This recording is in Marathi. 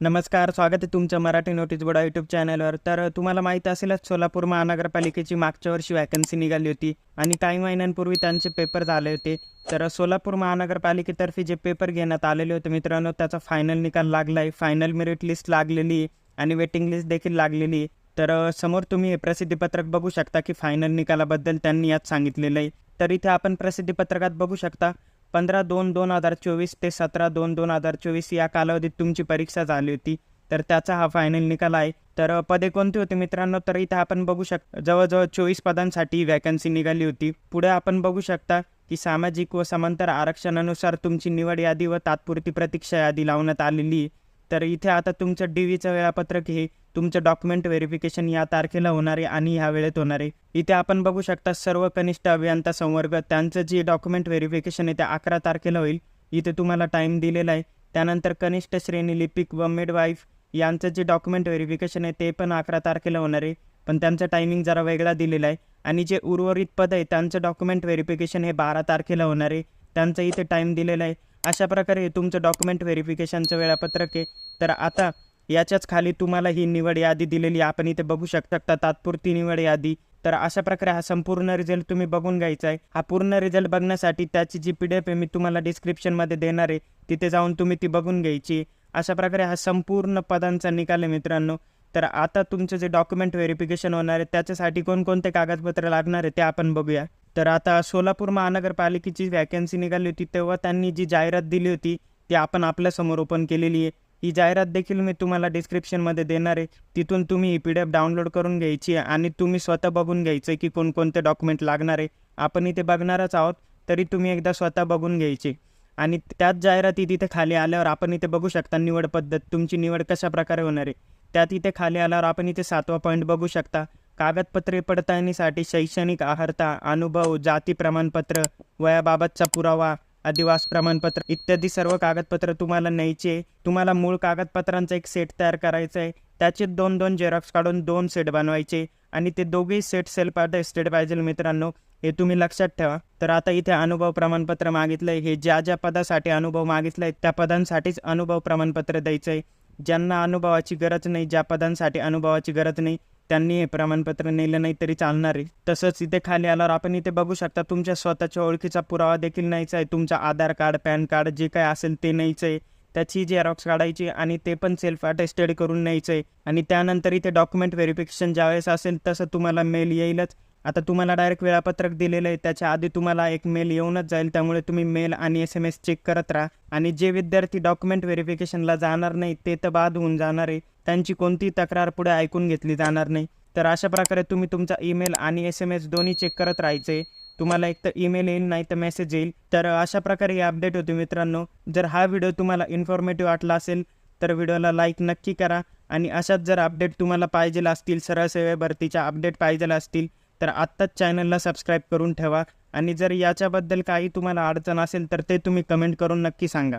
नमस्कार स्वागत आहे तुमचं मराठी नोटीस बोर्ड यूट्यूब चॅनलवर. तर तुम्हाला माहीत असेलच सोलापूर महानगरपालिकेची मागच्या वर्षी वॅकन्सी निघाली होती आणि काही महिन्यांपूर्वी त्यांचे पेपर झाले होते. तर सोलापूर महानगरपालिकेतर्फे जे पेपर घेण्यात आलेले होते मित्रांनो त्याचा फायनल निकाल लागला आहे. फायनल मेरिट लिस्ट लागलेली आणि वेटिंग लिस्ट देखील लागलेली तर समोर तुम्ही हे प्रसिद्धीपत्रक बघू शकता की फायनल निकालाबद्दल त्यांनी यात सांगितलेलं आहे. तर इथे आपण प्रसिद्धीपत्रकात बघू शकता पंधरा दोन दोन हजार चोवीस ते सतरा दोन दोन हजार चोवीस या कालावधीत तुमची परीक्षा झाली होती. तर त्याचा हा फायनल निकाल आहे. तर पदे कोणती होती मित्रांनो? तर इथे आपण बघू शक जवळजवळ चोवीस पदांसाठी वॅकन्सी निघाली होती. पुढे आपण बघू शकता की सामाजिक व समांतर आरक्षणानुसार तुमची निवड यादी व तात्पुरती प्रतीक्षा यादी लावण्यात आलेली आहे. तर इथे आता तुमचं डी व्हीचं वेळापत्रक हे तुमचं डॉक्युमेंट व्हेरिफिकेशन या तारखेला होणार आहे आणि ह्या वेळेत होणार आहे. इथे आपण बघू शकता सर्व कनिष्ठ अभियंता संवर्ग त्यांचं जे डॉक्युमेंट व्हेरिफिकेशन आहे ते अकरा तारखेला होईल. इथे तुम्हाला टाईम दिलेला आहे. त्यानंतर कनिष्ठ श्रेणी लिपिक व मिडवाईफ यांचं जे डॉक्युमेंट व्हेरिफिकेशन आहे ते पण अकरा तारखेला होणार आहे. पण त्यांचं टायमिंग जरा वेगळा दिलेला आहे. आणि जे उर्वरित पद आहे त्यांचं डॉक्युमेंट व्हेरिफिकेशन हे बारा तारखेला होणार आहे. त्यांचं इथे टाईम दिलेला आहे. अशा प्रकारे हे तुमचं डॉक्युमेंट व्हेरिफिकेशनचं वेळापत्रक आहे. तर आता याच्याच खाली तुम्हाला ही निवड यादी दिलेली आहे. आपण इथे बघू शकता तात्पुरती निवड यादी. तर अशा प्रकारे हा संपूर्ण रिझल्ट तुम्ही बघून घ्यायचा आहे. हा पूर्ण रिझल्ट बघण्यासाठी त्याची जी पी डी एफ आहे मी तुम्हाला डिस्क्रिप्शनमध्ये देणार आहे. तिथे जाऊन तुम्ही ती बघून घ्यायची अशा प्रकारे हा संपूर्ण पदांचा निकाल आहे मित्रांनो. तर आता तुमचं जे डॉक्युमेंट व्हेरिफिकेशन होणार आहे त्याच्यासाठी कोणकोणते कागदपत्र लागणार आहे ते आपण बघूया. तर आता सोलापूर महानगरपालिकेची वॅकन्सी निघाली होती तेव्हा त्यांनी जी जाहिरात दिली होती ती आपण आपल्यासमोर ओपन केलेली आहे. ही जाहिरात देखील मी तुम्हाला डिस्क्रिप्शनमध्ये देणार आहे. तिथून तुम्ही E P D F download करून घ्यायची आहे आणि तुम्ही स्वतः बघून घ्यायचं आहे की कोणकोणते डॉक्युमेंट लागणार आहे. आपण इथे बघणारच आहोत तरी तुम्ही एकदा स्वतः बघून घ्यायचे. आणि त्याच जाहिराती तिथे खाली आल्यावर आपण इथे बघू शकता निवड पद्धत तुमची निवड कशा प्रकारे होणार आहे. त्यात इथे खाली आल्यावर आपण इथे सातवा पॉईंट बघू शकता. कागदपत्रे पडताळणीसाठी शैक्षणिक आहारता अनुभव जाती प्रमाणपत्र वयाबाबतचा पुरावा अधिवास प्रमाणपत्र इत्यादी सर्व कागदपत्र तुम्हाला न्यायचे तुम्हाला मूळ कागदपत्रांचा एक सेट तयार करायचा आहे. त्याचे दोन दोन झेरॉक्स काढून दोन सेट बनवायचे आणि ते दोघेही सेट सेल्फ अटेस्टेड पाहिजे मित्रांनो. हे तुम्ही लक्षात ठेवा. तर आता इथे अनुभव प्रमाणपत्र मागितलं आहे. हे ज्या ज्या पदासाठी अनुभव मागितलाय त्या पदांसाठीच अनुभव प्रमाणपत्र द्यायचं आहे. ज्यांना अनुभवाची गरज नाही ज्या पदांसाठी अनुभवाची गरज नाही त्यांनी हे प्रमाणपत्र नेलं नाही तरी चालणार आहे. तसंच इथे खाली आल्यावर आपण इथे बघू शकता तुमच्या स्वतःच्या ओळखीचा पुरावा देखील न्यायचा आहे. तुमचं आधार कार्ड पॅन कार्ड जे काय असेल ते न्यायचं आहे. त्याची झेरॉक्स काढायची आणि ते पण सेल्फ अटेस्टेड करून न्यायचं आहे. आणि त्यानंतर इथे डॉक्युमेंट व्हेरिफिकेशन ज्यावेळेस असेल तसं तुम्हाला मेल येईलच. आता तुम्हाला डायरेक्ट वेळापत्रक दिलेलं आहे. त्याच्या आधी तुम्हाला एक मेल येऊनच जाईल. त्यामुळे तुम्ही मेल आणि एस एम एस चेक करत राहा. आणि जे विद्यार्थी डॉक्युमेंट व्हेरिफिकेशनला जाणार नाही ते तर बाद होऊन जाणार आहे. त्यांची कोणतीही तक्रार पुढे ऐकून घेतली जाणार नाही. तर अशा प्रकारे तुम्ही तुमचा ईमेल आणि एस एम एस दोन्ही चेक करत राहायचे. तुम्हाला एक तर ईमेल येईल नाही तर मेसेज येईल. तर अशा प्रकारे ही अपडेट होती मित्रांनो. जर हा व्हिडिओ तुम्हाला इन्फॉर्मेटिव्ह वाटला असेल तर व्हिडिओला लाईक नक्की करा. आणि अशाच जर अपडेट तुम्हाला पाहिजे असतील सरळ सेवेभरतीच्या अपडेट पाहिजे असतील तर आत्ताच चॅनलला सबस्क्राईब करून ठेवा. आणि जर याच्याबद्दल काही तुम्हाला अडचण असेल तर ते तुम्ही कमेंट करून नक्की सांगा.